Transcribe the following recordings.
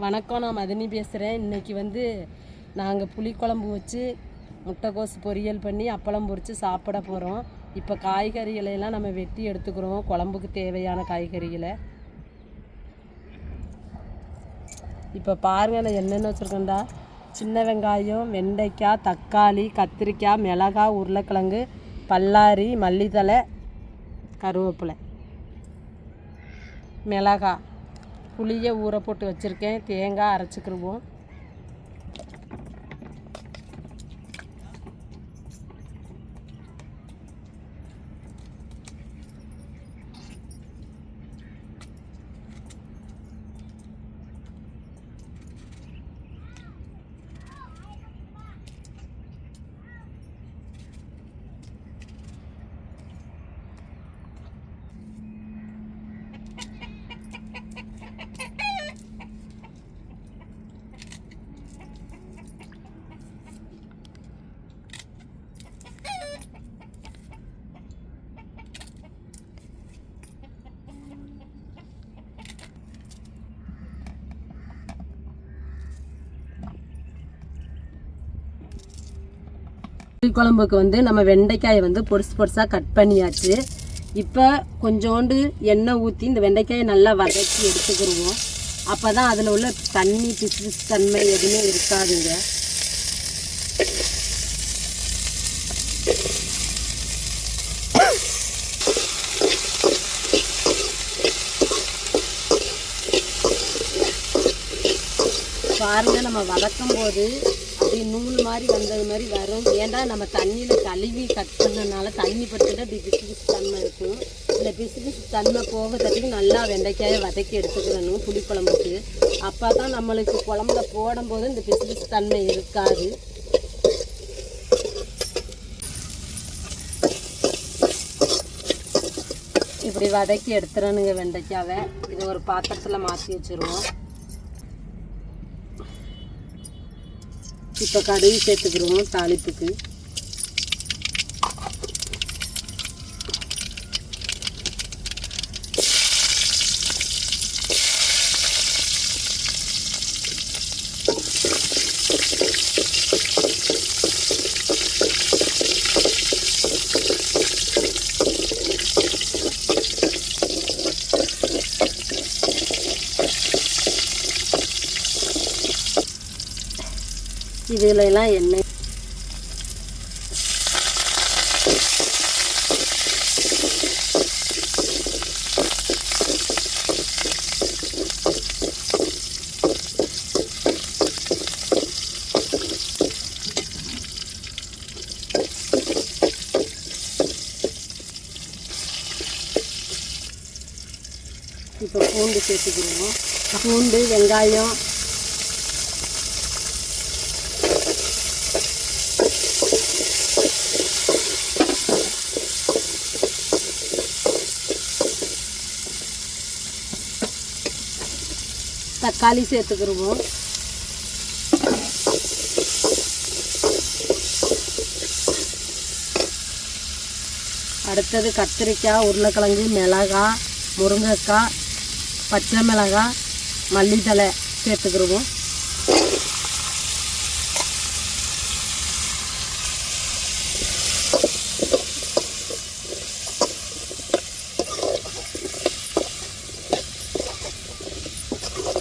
வணக்கம் நான் மதினி பேசுகிறேன் இன்றைக்கி வந்து நாங்கள் புளிக்குழம்பு வச்சு முட்டைக்கோஸ் பொரியல் பண்ணி அப்பளம் பொரித்து சாப்பிட போகிறோம் இப்போ காய்கறிகளை எல்லாம் நம்ம வெட்டி எடுத்துக்கிறோம். குழம்புக்கு தேவையான காய்கறிகளை இப்போ பாருங்கள் நான் என்னென்ன வச்சுருக்கேன்டா? சின்ன வெங்காயம் வெண்டைக்காய் தக்காளி கத்திரிக்காய் மிளகாய் உருளைக்கிழங்கு பல்லாரி மல்லித்தலை கருவேப்பிலை மிளகாய். புளியை ஊற போட்டு வச்சுருக்கேன். தேங்காய் அரைச்சிக்கிருவோம். குழம்புக்கு வந்து நம்ம வெண்டைக்காயை வந்து பொடிசு பொடிசாக கட் பண்ணியாச்சு. இப்போ கொஞ்சோண்டு எண்ணெய் ஊற்றி இந்த வெண்டைக்காயை நல்லா வதக்கி எடுத்துக்கிடுவோம் அப்போ தான் அதில் உள்ள தண்ணி பிசு பிசு தன்மை எதுவுமே இருக்காதுங்க. பாருங்க நம்ம வதக்கும் போது அப்படி நூல் மாதிரி வந்தது மாதிரி வரும். ஏன்டா நம்ம தண்ணியில் கழுவி கட் பண்ணனால தண்ணி பட்டுட்டு அப்படி பிசு பிசு தன்மை இருக்கும். இந்த பிசு பிசு தன்மை போகிறதுக்கு நல்லா வெண்டைக்காயை வதக்கி எடுத்துக்கிறணும் புளிக்குழம்புக்கு அப்போ தான் நம்மளுக்கு குழம்புல போடும்போது இந்த பிசு பிசு தன்மை இருக்காது. இப்படி வதக்கி எடுத்துறணுங்க வெண்டைக்காவை. இது ஒரு பாத்திரத்தில் மாற்றி வச்சுருவோம். இப்போ கடுகு சேர்த்துக்கிடுவோம் தாளிப்புக்கு. இதுல எண்ணெய் இப்போ பூண்டு சேர்த்துக்கிடுவோம் பூண்டு வெங்காயம் தக்காளி சேர்த்துக்கிடுவோம் அடுத்தது கத்திரிக்காய் உருளைக்கிழங்கு மிளகாய் முருங்கைக்காய் பச்சை மிளகாய் மல்லித்தலை சேர்த்துக்கிடுவோம்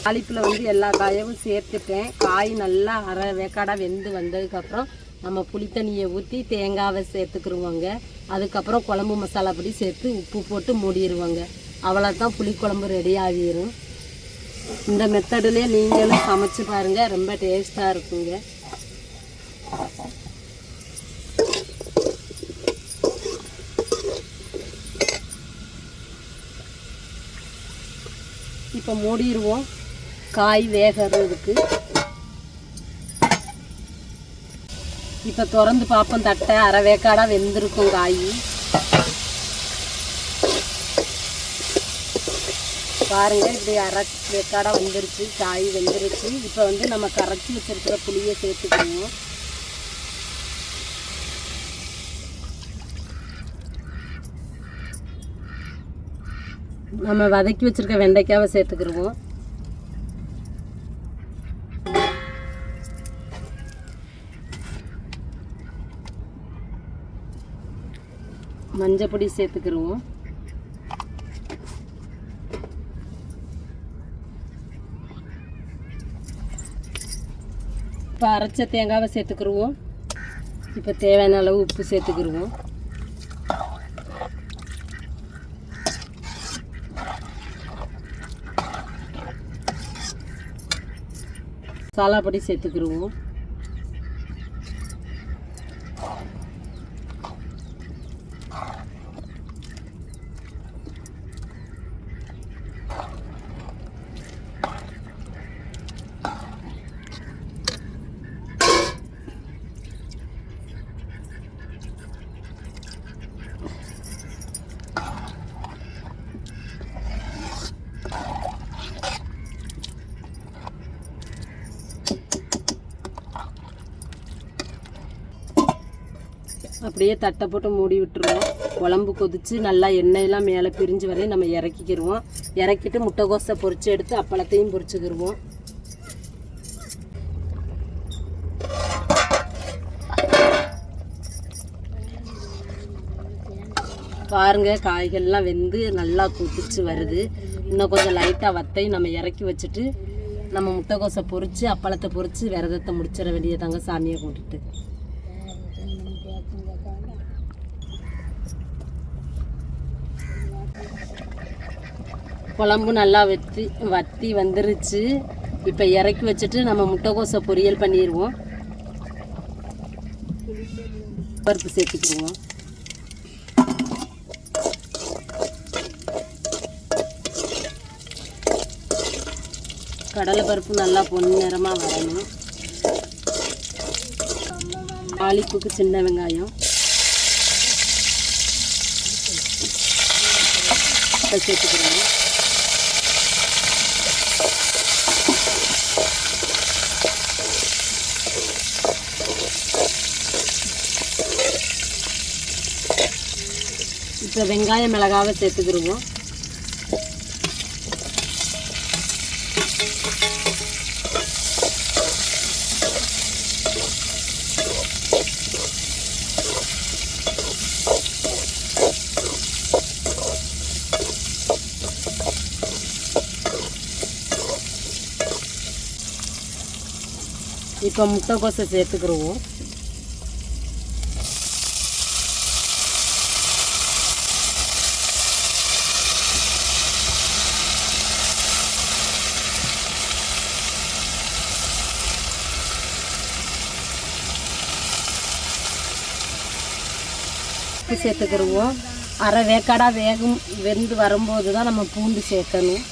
தாளிப்பில் வந்து எல்லா காயவும் சேர்த்துட்டேன். காய் நல்லா அரை வேக்காடாக வெந்து வந்ததுக்கப்புறம் நம்ம புளித்தண்ணியை ஊற்றி தேங்காவை சேர்த்துக்கிருவோங்க. அதுக்கப்புறம் குழம்பு மசாலா பொடி சேர்த்து உப்பு போட்டு மூடிடுவோங்க அவ்வளோதான் புளிக்குழம்பு ரெடி ஆகிரும். இந்த மெத்தடிலே நீங்களும் சமைச்சு பாருங்கள் ரொம்ப டேஸ்ட்டாக இருக்குங்க. இப்போ மூடிடுவோம் காய் வேகிறதுக்கு. இப்போ திறந்து பார்ப்போம் தட்டை. அரை வேக்காடாக வெந்திருக்கும் காய். பாருங்க இப்படி அரை வேக்காடாக வந்துருச்சு காய் வெந்துருச்சு. இப்போ வந்து நம்ம கரைச்சி வச்சிருக்கிற புளியை சேர்த்துக்கணும். நம்ம வதக்கி வச்சிருக்க வெண்டைக்காவை சேர்த்துக்கிடுவோம் மஞ்சள் பொடி சேர்த்துக்கிருவோம். இப்போ அரைச்ச தேங்காவை சேர்த்துக்கிருவோம். இப்போ தேவையான அளவு உப்பு சேர்த்துக்கிருவோம். சாலாப்பொடி பொடி சேர்த்துக்கிருவோம். அப்படியே தட்டை போட்டு மூடி விட்டுருவோம். குழம்பு கொதித்து நல்லா எண்ணெயெல்லாம் மேலே பிரிஞ்சு வரையும் நம்ம இறக்கிக்கிடுவோம் இறக்கிட்டு முட்டைகோசை பொறிச்சு எடுத்து அப்பளத்தையும் பொறிச்சுக்கிடுவோம் பாருங்க காய்கள்லாம் வெந்து நல்லா கொதிச்சு வருது. இன்னும் கொஞ்சம் லைட்டாக வத்தையும் நம்ம இறக்கி வச்சுட்டு நம்ம முட்டைகோசை பொரிச்சு அப்பளத்தை பொறித்து விரதத்தை முடிச்சிட வேண்டியதாங்க சாமியை கூட்டிட்டு குழம்பு நல்லா வெத்தி வத்தி வந்துருச்சு. இப்போ இறக்கி வச்சுட்டு நம்ம முட்டைக்கோசை பொரியல் பண்ணிடுவோம் பருப்பு சேர்த்துக்கிடுவோம். கடலை பருப்பு நல்லா பொன்னிறமாக வரணும். தாளிப்புக்கு சின்ன வெங்காயம். சேர்த்துக்கிறோம் இப்போ வெங்காயம் மிளகாவை சேர்த்துக்கிடுவோம் இப்போ முட்டைக்கோசை சேர்த்துக்கிடுவோம் உப்பு சேர்த்துக்கிடுவோம் அரை வேக்காடாக வேகும் வெந்து வரும்போது தான் நம்ம பூண்டு சேர்க்கணும்.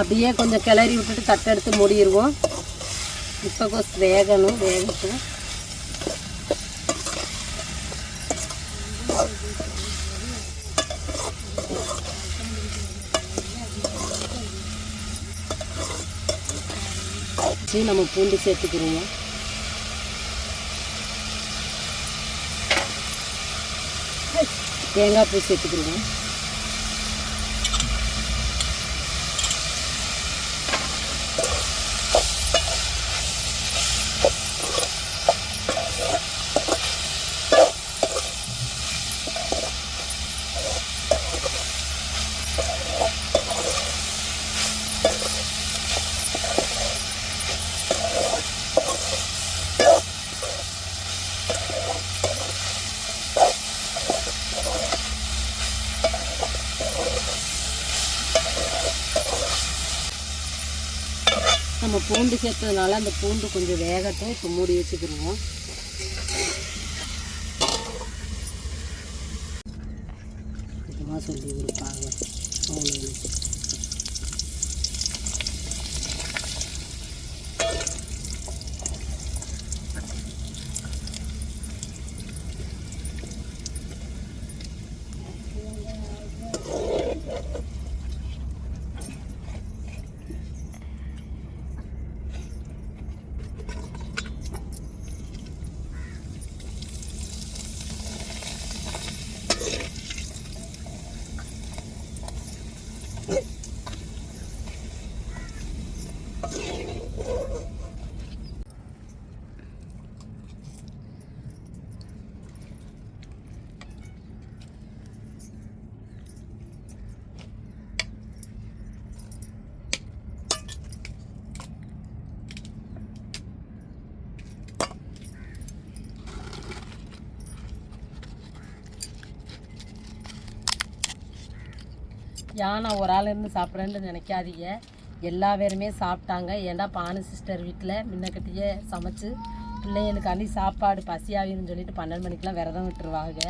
அப்படியே கொஞ்சம் கிளறி விட்டுட்டு தட்டை எடுத்து மூடிடுவோம் இப்போ கோஸ் வேகணும் வேகட்டும். நம்ம பூண்டு சேர்த்துக்கிடுவோம் தேங்காய் பூ சேர்த்துக்கிடுவோம். நம்ம பூண்டு சேர்த்ததுனால அந்த பூண்டு கொஞ்சம் வேகட்டும் இப்போ மூடி வச்சுக்கிடுவோம் கொஞ்சமாக சொல்லி கொடுப்பாங்க. அவங்களுக்கு ஏன் நான் ஒரு ஆள் இருந்து சாப்பிட்றேன்னு நினைக்காதீங்க. எல்லா பேருமே சாப்பிட்டாங்க. ஏன்டா பானு சிஸ்டர் வீட்டில் முன்னக்கட்டியே சமைச்சு பிள்ளைங்களுக்காண்டி சாப்பாடு பசியாகின்னு சொல்லிட்டு பன்னெண்டு மணிக்கெலாம் விரதம் விட்டுருவாங்க.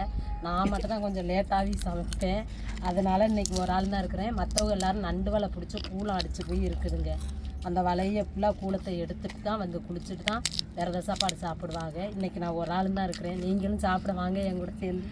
நான் மட்டும் தான் கொஞ்சம் லேட்டாகவே சமைப்பேன். அதனால் இன்னைக்கு ஒரு ஆள் தான் இருக்கிறேன். மற்றவங்க எல்லாரும் நண்டு வலை பிடிச்சி கூலம் அடித்து போய் இருக்குதுங்க. அந்த வலையை ஃபுல்லாக கூலத்தை எடுத்துட்டு தான் வந்து குளிச்சுட்டு தான் விரத சாப்பாடு சாப்பிடுவாங்க. இன்னைக்கு நான் ஒரு ஆள் தான் இருக்கிறேன். நீங்களும் சாப்பிட வாங்க என் கூட சேர்ந்து.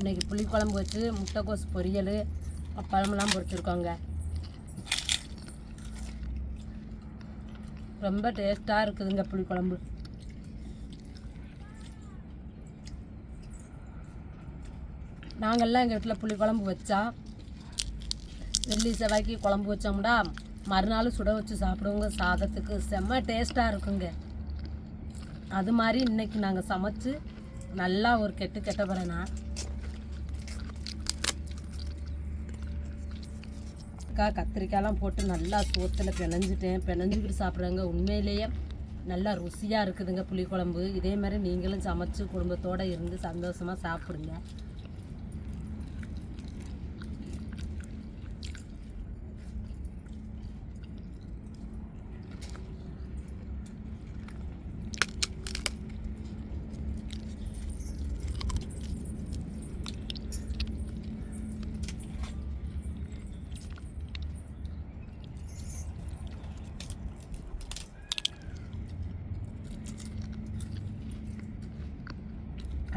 இன்னைக்கு புளிக்குழம்பு வச்சு முட்டைக்கோஸ் பொரியல் பழமெல்லாம் பொரிச்சிருக்கோங்க. ரொம்ப டேஸ்ட்டாக இருக்குதுங்க புளிக்குழம்பு. நாங்கள்லாம் எங்கள் வீட்டில் புளிக்குழம்பு வச்சா வெள்ளி செவ்வாய்க்கு குழம்பு வச்சோம்னா மறுநாள் சுட வச்சு சாப்பிடுவோங்க. சாதத்துக்கு செம்ம டேஸ்ட்டாக இருக்குங்க. அது மாதிரி இன்னைக்கு நாங்கள் சமைச்சு நல்லா ஒரு கெட்டு கெட்ட பிறனா கத்திரிக்காய் கத்திரிக்காயெலாம் போட்டு நல்லா சோத்தில் பிணைஞ்சிட்டேன். பிணைஞ்சிக்கிட்டு சாப்பிட்றாங்க. உண்மையிலேயே நல்லா ருசியாக இருக்குதுங்க புளிக்குழம்பு. இதே மாதிரி நீங்களும் சமைச்சு குடும்பத்தோடு இருந்து சந்தோஷமாக சாப்பிடுங்க.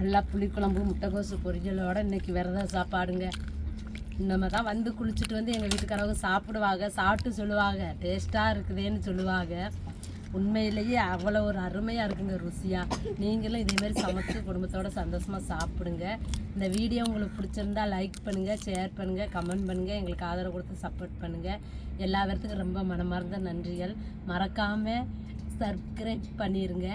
நல்லா புளிக்குழம்பு முட்டைக்கோசு பொரியலோட இன்னைக்கு விரதம் சாப்பாடுங்க. நம்ம தான் வந்து குளிச்சுட்டு வந்து எங்கள் வீட்டுக்காரவங்க சாப்பிடுவாங்க. சாப்பிட்டு சொல்லுவாங்க. டேஸ்ட்டாக இருக்குதேன்னு சொல்லுவாங்க. உண்மையிலேயே அவ்வளோ ஒரு அருமையாக இருக்குங்க ருசியாக நீங்களும் இதேமாரி சமைச்சு குடும்பத்தோட சந்தோஷமாக சாப்பிடுங்க. இந்த வீடியோ உங்களுக்கு பிடிச்சிருந்தா லைக் பண்ணுங்கள் ஷேர் பண்ணுங்கள் கமெண்ட் பண்ணுங்கள் எங்களுக்கு ஆதரவு கொடுத்து சப்போர்ட் பண்ணுங்கள் எல்லா பேர்த்துக்கும் ரொம்ப மனமார்ந்த நன்றிகள். மறக்காமல் சப்ஸ்கிரைப் பண்ணிடுங்க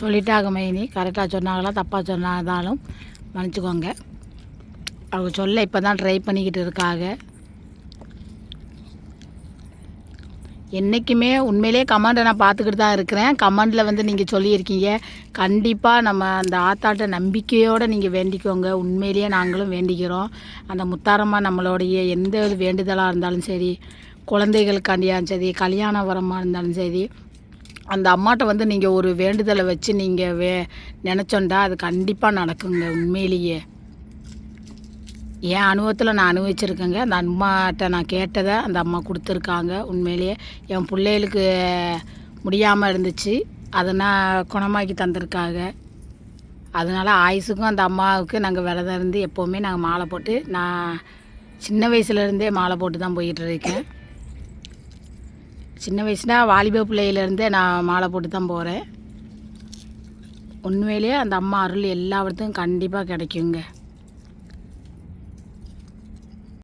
சொல்லிட்டாங்க மைனி கரெக்டாக சொன்னாங்களா தப்பாக சொன்னாலும் மன்னிச்சுக்கோங்க. அவங்க சொல்ல இப்போ தான் ட்ரை பண்ணிக்கிட்டு இருக்காங்க என்றைக்குமே உண்மையிலே கமெண்டை நான் பார்த்துக்கிட்டு தான் இருக்கிறேன். கமெண்டில் வந்து நீங்கள் சொல்லியிருக்கீங்க. கண்டிப்பாக நம்ம அந்த ஆத்தாட்ட நம்பிக்கையோடு நீங்கள் வேண்டிக்கோங்க. உண்மையிலேயே நாங்களும் வேண்டிக்கிறோம். அந்த முத்தாரம்மா நம்மளுடைய எந்த வேண்டுதலாக இருந்தாலும் சரி குழந்தைகளுக்காண்டியாலும் சரி கல்யாண வரமாக இருந்தாலும் சரி அந்த அம்மாட்ட வந்து நீங்கள் ஒரு வேண்டுதலை வச்சு நீங்கள் வே நினச்சோண்டா அது கண்டிப்பாக நடக்குங்க உண்மையிலேயே. என் அனுபவத்தில் நான் அனுபவிச்சிருக்கேங்க. அந்த அம்மாட்ட நான் கேட்டதை அந்த அம்மா கொடுத்துருக்காங்க உண்மையிலேயே. என் பிள்ளைகளுக்கு முடியாமல் இருந்துச்சு. அதை நான் குணமாக்கி தந்திருக்காங்க. அதனால் ஆயுசுக்கும் அந்த அம்மாவுக்கு நாங்கள் விரதம் இருந்து எப்போவுமே நாங்கள் மாலை போட்டு நான் சின்ன வயசுலேருந்தே மாலை போட்டு தான் போயிட்டுருக்கேன் சின்ன வயசுனா வாலிப பிள்ளையிலேருந்தே நான் மாலை போட்டு தான் போகிறேன் உண்மையிலேயே அந்த அம்மா அருள் எல்லா இடத்துக்கும் கண்டிப்பாக கிடைக்குங்க.